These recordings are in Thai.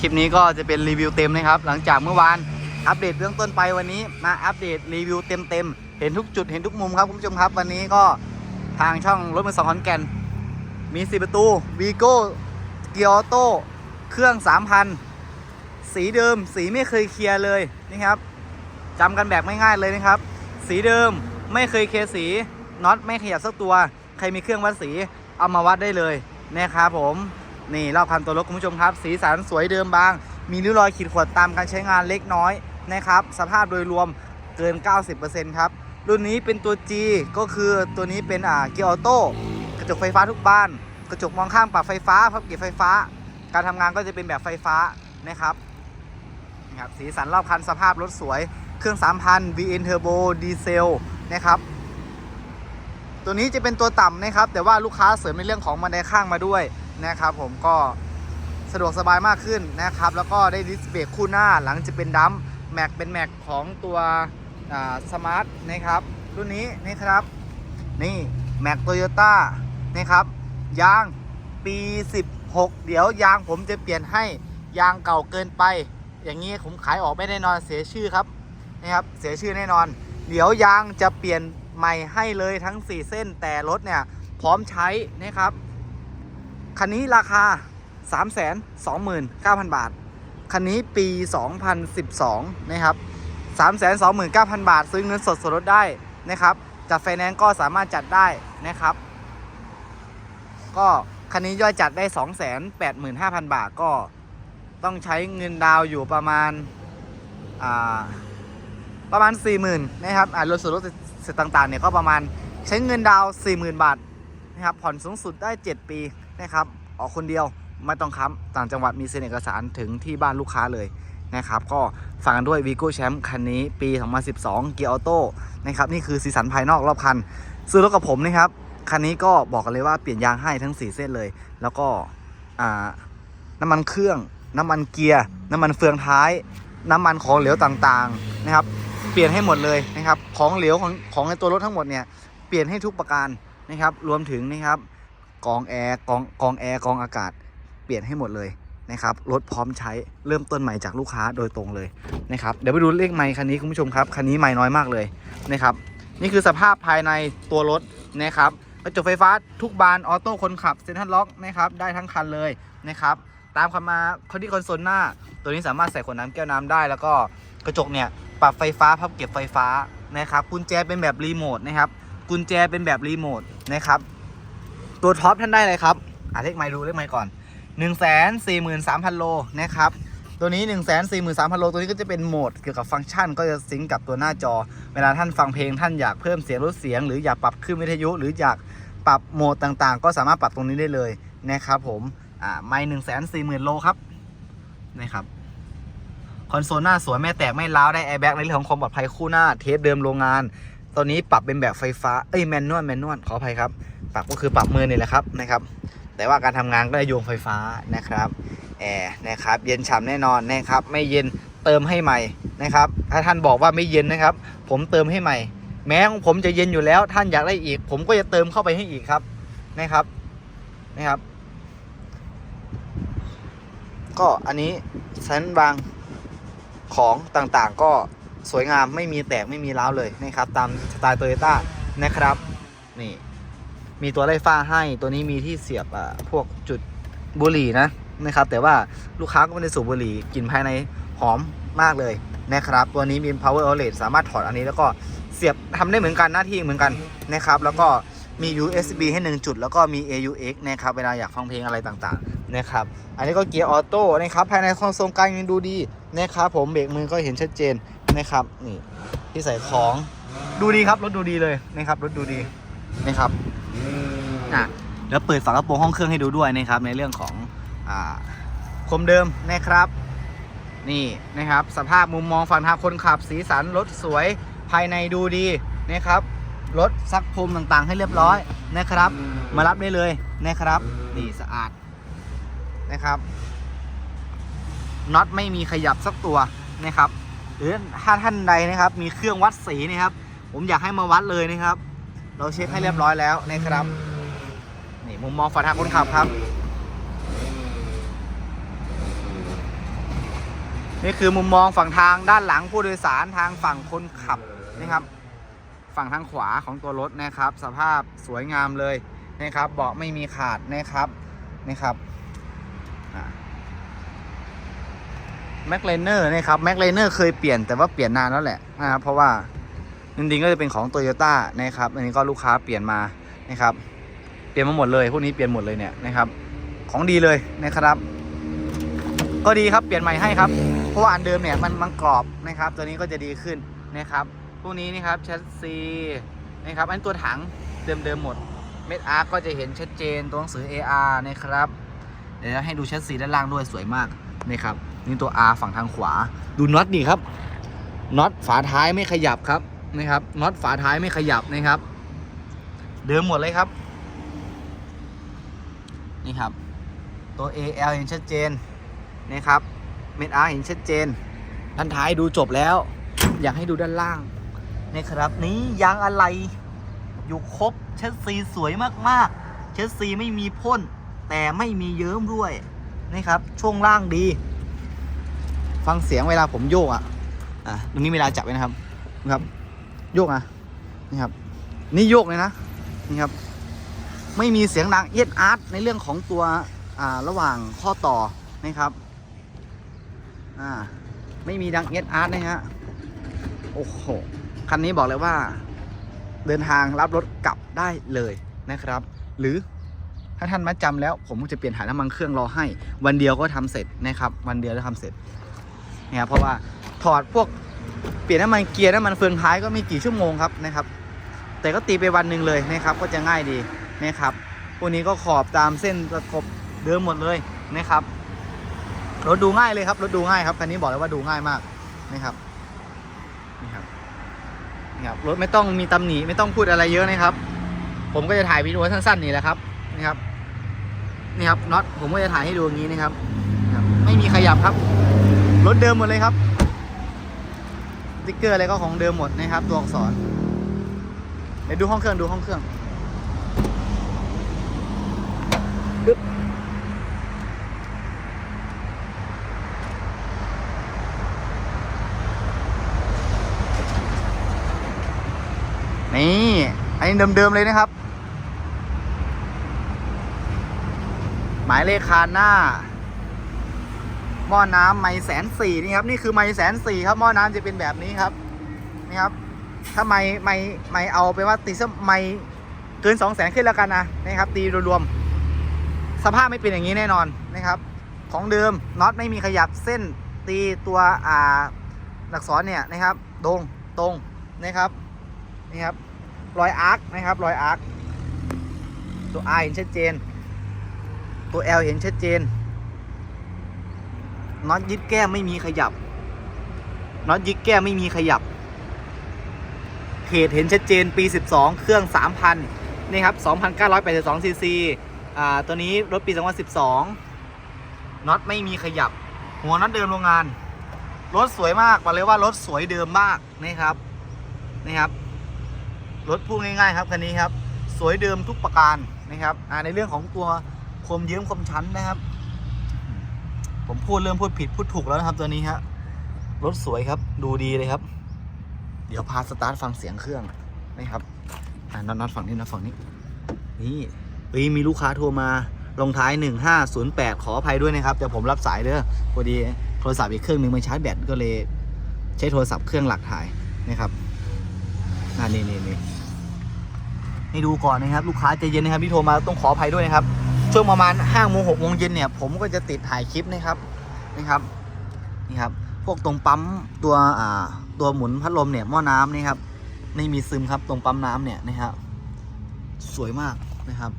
คลิปนี้ก็จะเป็นรีวิวเต็มนะครับ หลังจากเมื่อวานอัปเดตเบื้องต้นไปวันนี้มาอัปเดตรีวิวเต็มเต็มๆเห็นทุกจุดเห็นทุกมุมครับคุณผู้ชมครับวันนี้ก็ทางช่องรถมือสองขอนแก่น มีสีประตูวีโก้เกียร์ออโต้เครื่อง 3,000 สีเดิม สีไม่เคยเคลียร์เลยนี่ครับจำกันแบบง่ายๆเลยนะครับ สีเดิมไม่เคยเคลียร์สีน็อตไม่ขยับสักตัว ใครมีเครื่องวัดสีเอามาวัดได้เลยนะครับผม นี่รอบคันตัวรถคุณผู้ชมครับ สีสันสวยเดิมบาง มีริ้วรอยขีดข่วนตามการใช้งานเล็กน้อยนะครับสภาพโดยรวมเกิน 90%ครับรุ่นนี้เป็นตัว G ก็คือตัวนี้เป็นอ่าเกียร์ออโต้กระจกไฟฟ้าทุกบ้าน กระจกมองข้างปรับไฟฟ้าพับเก็บไฟฟ้า การทำงานก็จะเป็นแบบไฟฟ้านะครับนะครับสีสันรอบคันสภาพรถสวย เครื่อง 3,000 VN Turbo ดีเซลนะครับตัวนี้จะเป็นตัวต่ำนะครับ แต่ว่าลูกค้าเสริมในเรื่องของบันไดข้างมาด้วย นะครับผมก็สะดวกสบายมากขึ้นนะครับ แล้วก็ได้ดิสเบรกคู่หน้าหลังจะเป็นดัมแม็กเป็นแม็กของตัวสมาร์ทนะครับรุ่นนี้นะครับนี่แม็กโตโยต้านะครับยางปี 16 เดี๋ยวยางผมจะเปลี่ยนให้ยางเก่าเกินไป อย่างนี้ผมขายออกไม่แน่นอนเสียชื่อครับนะครับเสียชื่อแน่นอน เดี๋ยวยางจะเปลี่ยนใหม่ให้เลยทั้ง 4 เส้นแต่รถเนี่ยพร้อมใช้นะครับ คันนี้ราคา 329,000 บาท คันนี้ปี 2012 นะครับ 329,000 บาท ซื้อเงินสดส่วนลดได้นะครับ จัดไฟแนนซ์ก็สามารถจัดได้นะครับ ก็คันนี้ย่อยจัดได้ 285,000 บาทก็ต้องใช้เงินดาวอยู่ประมาณาประมาณ 40,000นะครับอ่ารถส่วนลดเสร็จต่างๆเนี่ยก็ประมาณใช้เงินดาว 40,000 บาท นะครับผ่อนสูงสุดได้ 7 ปีนะครับออกคนเดียวไม่ต้องค้ำต่างจังหวัดมีเซ็นเอกสารถึงที่บ้านลูกค้าเลยนะครับก็ฝากกันด้วย v ีโก้แชมป์คันนี้ปี 2012 เกียร์ออโต้นะครับนี่คือสีสันภายนอกรอบคัน ซื้อรถกับผมนะครับคันนี้ก็บอกกันเลยว่าเปลี่ยนยางให้ทั้ง 4 เส้นเลย แล้วก็น้ำมันเครื่อง น้ำมันเกียร์ น้ำมันเฟืองท้าย น้ำมันของเหลวต่างๆนะครับ เปลี่ยนให้หมดเลยนะครับ ของเหลวของของในตัวรถทั้งหมดเนี่ย เปลี่ยนให้ทุกประการ นะครับ รวมถึงนะครับกองแอร์กองกองแอร์กองอากาศเปลี่ยนให้หมดเลยนะครับรถพร้อมใช้เริ่มต้นใหม่จากลูกค้าโดยตรงเลยนะครับเดี๋ยวไปดูเลขไมค์คันนี้คุณผู้ชมครับคันนี้ไมค์น้อยมากเลยนะครับนี่คือสภาพภายในตัวรถนะครับกระจกไฟฟ้าทุกบานออโต้คนขับเซ็นทรัลล็อกนะครับได้ทั้งคันเลยนะครับตามคำมาคนที่คอนโซลหน้า ตัวนี้สามารถใส่ขวดน้ำแก้วน้ำได้ แล้วก็กระจกเนี่ยปรับไฟฟ้าพับเก็บไฟฟ้านะครับกุญแจเป็นแบบรีโมทนะครับ กุญแจเป็นแบบรีโมทนะครับ ตัวท็อปท่านได้เลยครับอะเลขไมค์ดูเลขไมค์ก่อน 1 4 3 0 0 0 โลนะครับ ตัวนี้ 1 4 3 0 0 0 โล ตัวนี้ก็จะเป็นโหมดเกี่ยวกับฟังก์ชัน ก็จะซิงกับตัวหน้าจอ เวลาท่านฟังเพลงท่านอยากเพิ่มเสียงลดเสียง หรืออยากปรับขึ้นวิทยุ หรืออยากปรับโหมดต่างๆ ก็สามารถปรับตรงนี้ได้เลยนะครับผมอ่าไมค์หนึ่งแสนสี่หมื่นโลครับนะครับคอนโซลหน้าสวยไม่แตกไม่ร้าวได้แอร์แบ็กในเรื่องของความปลอดภัยคู่หน้าเทปเดิมโรงงาน ตัวนี้ปรับเป็นแบบไฟฟ้า เอ้ยแมนนวลแมนนวลขออภัยครับ ปรับก็คือปรับมือนี่แหละครับนะครับ แต่ว่าการทำงานก็จะโยงไฟฟ้านะครับ แอร์นะครับ เย็นฉ่ำแน่นอนนะครับ ไม่เย็นเติมให้ใหม่นะครับ ถ้าท่านบอกว่าไม่เย็นนะครับ ผมเติมให้ใหม่ แม้ของผมจะเย็นอยู่แล้ว ท่านอยากได้อีก ผมก็จะเติมเข้าไปให้อีกครับนะครับนะครับ ก็อันนี้ชั้นบางของต่างๆก็ สวยงามไม่มีแตกไม่มีร้าวเลยนะครับตามสไตล์โตโยต้านะครับนี่มีตัวไล่ฟ้าให้ตัวนี้มีที่เสียบพวกจุดบุหรี่นะนะครับ แต่ว่าลูกค้าก็ไม่ได้สูบบุหรี่กลิ่นภายในหอมมากเลยนะครับ ตัวนี้มี power outlet สามารถถอดอันนี้แล้วก็เสียบทำได้เหมือนกันหน้าที่เหมือนกันนะครับ แล้วก็มี USB ให้ 1 จุด แล้วก็มี AUX นะครับเวลาอยากฟังเพลงอะไรต่างๆนะครับ อันนี้ก็เกียร์ออโต้นะครับภายในคอนโซลกลางยังดูดีนะครับผมเบรกมือก็เห็นชัดเจน นะครับนี่ที่ใส่ของดูดีครับรถดูดีเลยนะครับรถดูดีนะครับอะแล้วเปิดฝากระโปรงห้องเครื่องให้ดูด้วยนะครับในเรื่องของอ่าคมเดิมนะครับ นี่นะครับสภาพมุมมองฝั่งทางคนขับสีสันรถสวยภายในดูดีนะครับรถซักพรมต่างๆ ให้เรียบร้อยนะครับ มารับได้เลยนะครับนี่สะอาดนะครับน็อตไม่มีขยับสักตัวนะครับ หรือถ้าท่านใดนะครับ มีเครื่องวัดสีนะครับ ผมอยากให้มาวัดเลยนะครับ เราเช็คให้เรียบร้อยแล้วนะครับ นี่มุมมองฝั่งทางคนขับครับ นี่คือมุมมองฝั่งทางด้านหลังผู้โดยสารทางฝั่งคนขับนะครับ ฝั่งทางขวาของตัวรถนะครับ สภาพสวยงามเลยนะครับ เบาะไม่มีขาดนะครับนะครับ แม็กเลเนอร์นะครับแม็กเลเนอร์เคยเปลี่ยนแต่ว่าเปลี่ยนนานแล้วแหละนะครับเพราะว่าจริงๆก็จะเป็นของโตโยต้านะครับอันนี้ก็ลูกค้าเปลี่ยนมานะครับ เปลี่ยนมาหมดเลยพวกนี้เปลี่ยนหมดเลยเนี่ยนะครับ ของดีเลยนะครับ ก็ดีครับเปลี่ยนใหม่ให้ครับเพราะว่าอันเดิมเนี่ยมันมันกรอบนะครับ ตัวนี้ก็จะดีขึ้นนะครับพวกนี้นี่ครับแชสซีนะครับอันตัวถังเดิมๆหมดเม็ดอาร์ก็จะเห็นชัดเจนตัวหนังสือ AR นะครับ เดี๋ยวให้ดูแชสซีด้านล่างด้วยสวยมากนะครับ นี่ตัว R ฝั่งทางขวา ดูน็อตนี่ครับน็อตฝาท้ายไม่ขยับครับนะครับน็อตฝาท้ายไม่ขยับนะครับ เดิมหมดเลยครับ นี่ครับ ตัว AL เห็นชัดเจนนะครับเม็ด R เห็นชัดเจนด้านท้ายดูจบแล้ว อยากให้ดูด้านล่างนะครับนี่ยางอะไรอยู่ครบเชสซีสวยมากๆ เชสซีไม่มีพ่นแต่ไม่มีเยิ้มด้วยนะครับช่วงล่างดี ฟังเสียงเวลาผมโยกอะอะตรงนี้เวลาจับไว้นะครับนะครับ โยกอะนี่ครับ นี่โยกเลยนะนี่ครับ ไม่มีเสียงดังเอียดอาร์ตในเรื่องของตัวอ่าระหว่างข้อต่อนะครับอ่าไม่มีดังเอียดอาร์ตนะฮะโอ้โหคันนี้บอกเลยว่า เดินทางรับรถกลับได้เลยนะครับ หรือถ้าท่านมาจำแล้ว ผมก็จะเปลี่ยนถ่ายน้ำมันเครื่องรอให้ วันเดียวก็ทำเสร็จนะครับ วันเดียวจะทำเสร็จ นะครับเพราะว่าถอดพวกเปลี่ยนน้ำมันเกียร์น้ำมันเฟืองท้ายก็ไม่กี่ชั่วโมงครับนะครับ แต่ก็ตีไปวันหนึ่งเลยนะครับ ก็จะง่ายดีนะครับพวกนี้ก็ขอบตามเส้นประกบเดิมหมดเลยนะครับรถดูง่ายเลยครับรถดูง่ายครับคันนี้บอกเลยว่าดูง่ายมากนะครับนี่ครับนี่ครับรถไม่ต้องมีตำหนิไม่ต้องพูดอะไรเยอะนะครับ ผมก็จะถ่ายวิดีโอสั้นๆนี่แหละครับนี่ครับนี่ครับน็อตผมก็จะถ่ายให้ดูอย่างนี้นะครับ ไม่มีขยับครับ รถเดิมหมดเลยครับสติ๊กเกอร์อะไรก็ของเดิมหมดนะครับ ตัวอักษรเดี๋ยวดูห้องเครื่องดูห้องเครื่องนี่อันนี้เดิมๆเลยนะครับ หมายเลขคานหน้า หม้อน้ำไม้แสนสี่นี่ครับนี่คือไม้แสนสี่ครับหม้อน้ำจะเป็นแบบนี้ครับนี่ครับ ถ้าไม้ไม้ไม้เอาไปว่าตีสักไม้เกินสองแสนขึ้นแล้วกันนะนะครับ ตีรวมๆสภาพไม่เป็นอย่างนี้แน่นอนนะครับ ของเดิมน็อตไม่มีขยับเส้นตีตัวอ่าหลักษรเนี่ยนะครับตรงตรงนะครับนี่ครับรอยอาร์คนะครับรอยอาร์คตัว R เห็นชัดเจน ตัว L เห็นชัดเจน น็อตยึดแก้มไม่มีขยับน็อตยึดแก้มไม่มีขยับเพจเห็นชัดเจนปี 12 เครื่อง 3,000 นี่ครับ 2,982ซีซีอ่าตัวนี้รถปี 2012น็อตไม่มีขยับ หัวน็อตเดิมโรงงาน รถสวยมากบอกเลยว่ารถสวยเดิมมากนี่ครับนี่ครับ รถพูดง่ายๆครับคันนี้ครับ สวยเดิมทุกประการนะครับในเรื่องของตัวคมเยิ้มคมชั้นนะครับ ผมพูดเริ่มพูดผิดพูดถูกแล้วนะครับ ตัวนี้ฮะรถสวยครับ ดูดีเลยครับ เดี๋ยวพาสตาร์ทฟังเสียงเครื่องนะครับอ่าน็อตน็อตฝั่งนี้น็อตฝั่งนี้ นี่เฮ้ยมีลูกค้าโทรมาลงท้าย 1508 ขออภัยด้วยนะครับ แต่ผมรับสายเด้อพอดีโทรศัพท์อีกเครื่องหนึ่งมันชาร์จแบตก็เลยใช้โทรศัพท์เครื่องหลักถ่ายนะครับอ่านี่นี่นี่ให้ดูก่อนนะครับ ลูกค้าใจเย็นนะครับที่โทรมาต้องขออภัยด้วยนะครับ ช่วงประมาณ5โมง6โมงเย็นเนี่ยผมก็จะติดถ่ายคลิปนะครับนี่ครับนี่ครับ พวกตรงปั๊มตัวอ่าตัวหมุนพัดลมเนี่ยหม้อน้ำนี่ครับไม่มีซึมครับตรงปั๊มน้ำเนี่ยนะครับสวยมากนะครับ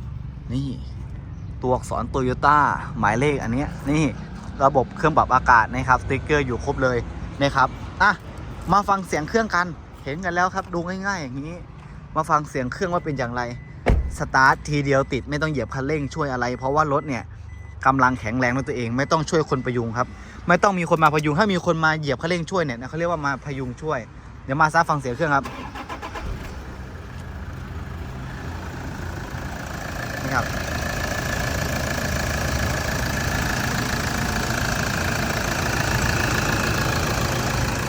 นี่ตัวอักษรโตโยต้าหมายเลขอันเนี้ยนี่ระบบเครื่องปรับอากาศนะครับสติ๊กเกอร์อยู่ครบเลยนะครับอะมาฟังเสียงเครื่องกันเห็นกันแล้วครับดูง่ายๆอย่างนี้ มาฟังเสียงเครื่องว่าเป็นอย่างไร สตาร์ททีเดียวติดไม่ต้องเหยียบคันเร่งช่วยอะไร เพราะว่ารถเนี่ยกำลังแข็งแรงด้วยตัวเอง ไม่ต้องช่วยคนประยุงครับ ไม่ต้องมีคนมาพยุง ถ้ามีคนมาเหยียบคันเร่งช่วยเนี่ยเขาเรียกว่ามาพยุงช่วย เดี๋ยวมาซาฟังเสียงเครื่องครับนี่ครับ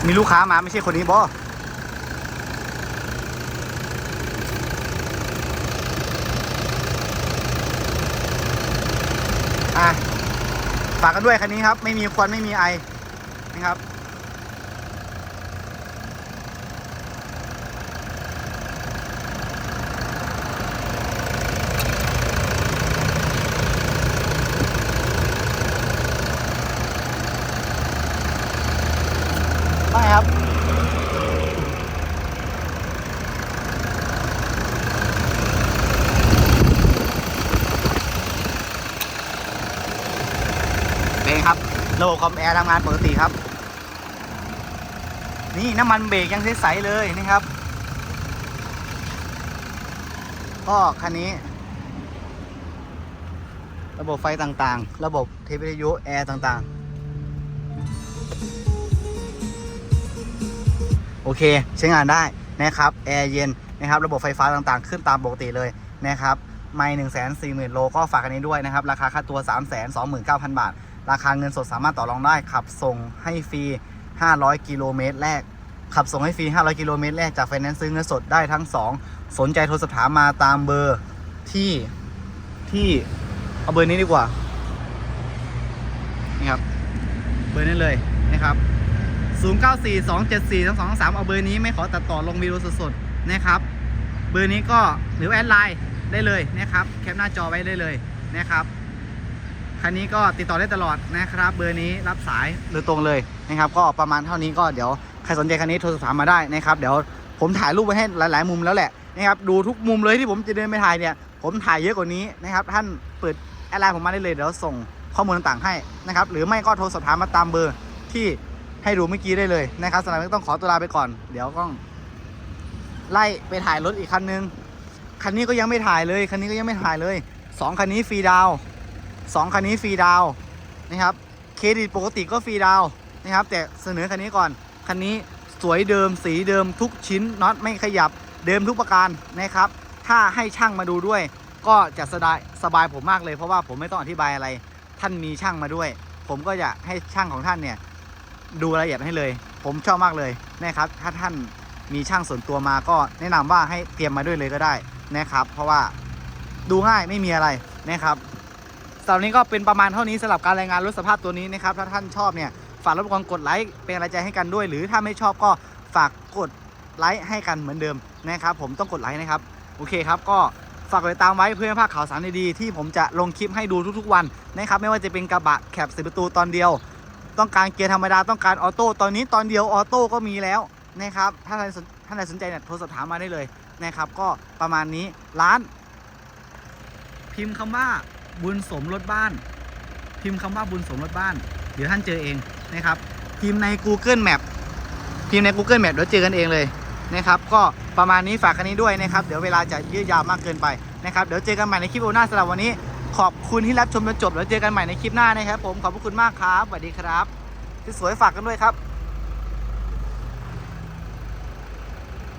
มีลูกค้ามาไม่ใช่คนนี้บอ อะฝากกันด้วยคันนี้ครับ ไม่มีควันไม่มีไอนะครับ ไม่ครับ เป็นค ระบบคอมแอร์ทำงานปกติครับ นี่น้ำมันเบรกยังใสๆเลยนะครับ ก็คันนี้ ระบบไฟต่างๆ ระบบเทปวิทยุแอร์ต่างๆ โอเคใช้งานได้นะครับแอร์เย็นนะครับ ระบบไฟฟ้าต่างๆ ขึ้นตามปกติเลยนะครับ ไม่หนึ่งแสนสี่หมื่นโลก็ฝากกันนี้ด้วยนะครับ ราคาค่าตัว3ามแสนสองหมื่นเก้าพันบาท ราคาเงินสดสามารถต่อรองได้ ขับส่งให้ฟรี 500 กิโลเมตรแรก ขับส่งให้ฟรี 500 กิโลเมตรแรกจากไฟแนนซ์ซื้อเงินสดได้ทั้ง 2 สนใจโทรสอบถามมาตามเบอร์ที่ที่เอาเบอร์นี้ดีกว่า นี่ครับ เบอร์นี้เลยนะครับ 0942742223 เอาเบอร์นี้ไม่ขอตัดต่อลงวิดีโอสดๆนะครับ เบอร์นี้ก็หรือแอดไลน์ได้เลยนะครับ แคปหน้าจอไว้ได้เลยนะครับ คันนี้ก็ติดต่อได้ตลอดนะครับ เบอร์นี้รับสายโดยตรงเลยนะครับ ก็ประมาณเท่านี้ก็เดี๋ยวใครสนใจคันนี้โทรสอบถามมาได้นะครับ เดี๋ยวผมถ่ายรูปไว้ให้หลาย ๆ มุมแล้วแหละนะครับดูทุกมุมเลยที่ผมจะเดินไปถ่ายเนี่ย ผมถ่ายเยอะกว่านี้นะครับ ท่านเปิดแอดไลน์ผมมาได้เลยเดี๋ยวส่งข้อมูลต่างๆให้นะครับ หรือไม่ก็โทรสอบถามมาตามเบอร์ที่ให้ดูเมื่อกี้ได้เลยนะครับสำหรับนี้ต้องขอตัวลาไปก่อน เดี๋ยวก็ไล่ไปถ่ายรถอีกคันนึงคันนี้ก็ยังไม่ถ่ายเลยคันนี้ก็ยังไม่ถ่ายเลยสองคันนี้ฟรีดาว น์สองคันนี้ฟรีดาวนะครับเครดิตปกติก็ฟรีดาวนะครับ แต่เสนอคันนี้ก่อน คันนี้สวยเดิมสีเดิมทุกชิ้นน็อตไม่ขยับเดิมทุกประการนะครับ ถ้าให้ช่างมาดูด้วย ก็จะสบายสบายผมมากเลยเพราะว่าผมไม่ต้องอธิบายอะไร ท่านมีช่างมาด้วย ผมก็จะให้ช่างของท่านเนี่ยดูรายละเอียดให้เลย ผมชอบมากเลยนะครับ ถ้าท่านมีช่างส่วนตัวมาก็แนะนำว่าให้เตรียมมาด้วยเลยก็ได้นะครับ เพราะว่าดูง่ายไม่มีอะไรนะครับ สำหรับนนี้ก็เป็นประมาณเท่านี้สำหรับการรายงานรถสภาพตัวนี้นะครับถ้าท่านชอบเนี่ยฝากรบกวนกดไลค์เป็นกำลังใจให้กันด้วย หรือถ้าไม่ชอบก็ฝากกดไลค์ให้กันเหมือนเดิมนะครับผมต้องกดไลค์นะครับโอเคครับก็ฝากติดตามไว้เพื่อให้พลาดข่าวสารดีๆที่ผมจะลงคลิปให้ดูทุกๆวันนะครับไม่ว่าจะเป็นกระบะแคบสิประตูตอนเดียว ต้องการเกียร์ธรรมดาต้องการออโต้ตอนนี้ตอนเดียวออโต้ก็มีแล้วนะครับถ้าท่านสนท่านใดสนใจเนี่ยโทรสอบถามมาได้เลยนะครับก็ประมาณนี้ร้าน พิมพ์คำว่า บุญสมรถบ้าน พิมพ์คำว่าบุญสมรถบ้าน เดี๋ยวท่านเจอเองนะครับพิมพ์ใน Google Map พิมพ์ใน Google Map เดี๋ยวเจอกันเองเลยนะครับ ก็ประมาณนี้ฝากกันนี้ด้วยนะครับ เดี๋ยวเวลาจะยืดยาวมากเกินไปนะครับ เดี๋ยวเจอกันใหม่ในคลิปโอหน้าสำหรับวันนี้ ขอบคุณที่รับชมจนจบ แล้วเจอกันใหม่ในคลิปหน้านะครับ ผมขอบพระคุณมากครับสวัสดีครับสวยๆฝากกันด้วยครับ